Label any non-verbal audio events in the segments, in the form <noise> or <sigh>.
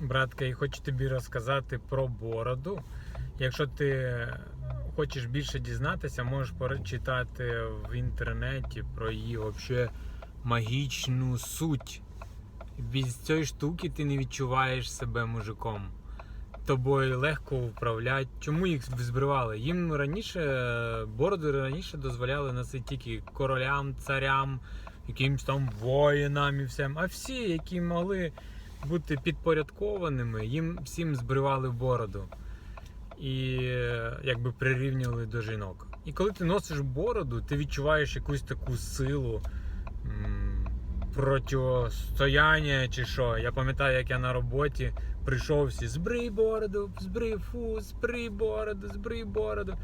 Братка, і хочу тобі розказати про бороду. Якщо ти хочеш більше дізнатися, можеш почитати в інтернеті про її вообще магічну суть. Без цієї штуки ти не відчуваєш себе мужиком. Тобою легко управляти. Чому їх збривали? Їм раніше бороди раніше дозволяли носити тільки королям, царям, якимсь там воїнам і всім. А всі, які могли бути підпорядкованими, їм всім збривали бороду і якби прирівнювали до жінок. І коли ти носиш бороду, ти відчуваєш якусь таку силу протистояння чи що. Я пам'ятаю, як я на роботі прийшов всі збрий бороду, збрий фу, збрий бороду, збрий бороду.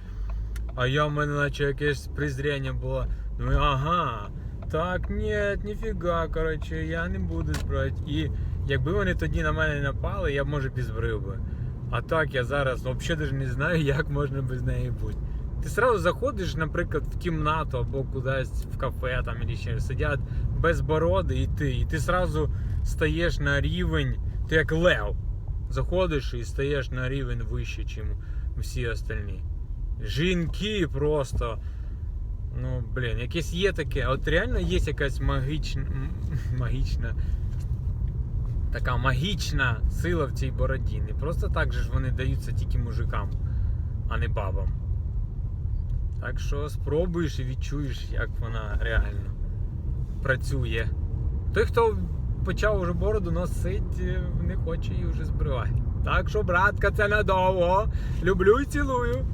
А я в мене наче якесь презріння було. Думаю, ага, так, ні, ніфіга, коротше, я не буду збирати. І якби вони тоді на мене напали, я б може підзбрив би. А так я зараз взагалі навіть не знаю, <laughs> як можна без неї бути. Ти сразу заходиш, наприклад, в кімнату або кудись в кафе там і ще сидять без бороди, і ти. І ти сразу стаєш на рівень, ти як лев. Заходиш і стаєш на рівень вище, ніж всі остальні. Жінки просто. Блін, якесь є таке. От реально є якась магічна. <laughs> магічна. Така магічна сила в цій бороді. Не просто так же ж вони даються тільки мужикам, а не бабам. Так що спробуєш і відчуєш, як вона реально працює. Той, хто почав уже бороду носити, не хоче її вже збривати. Так що, братка, це надовго. Люблю і цілую.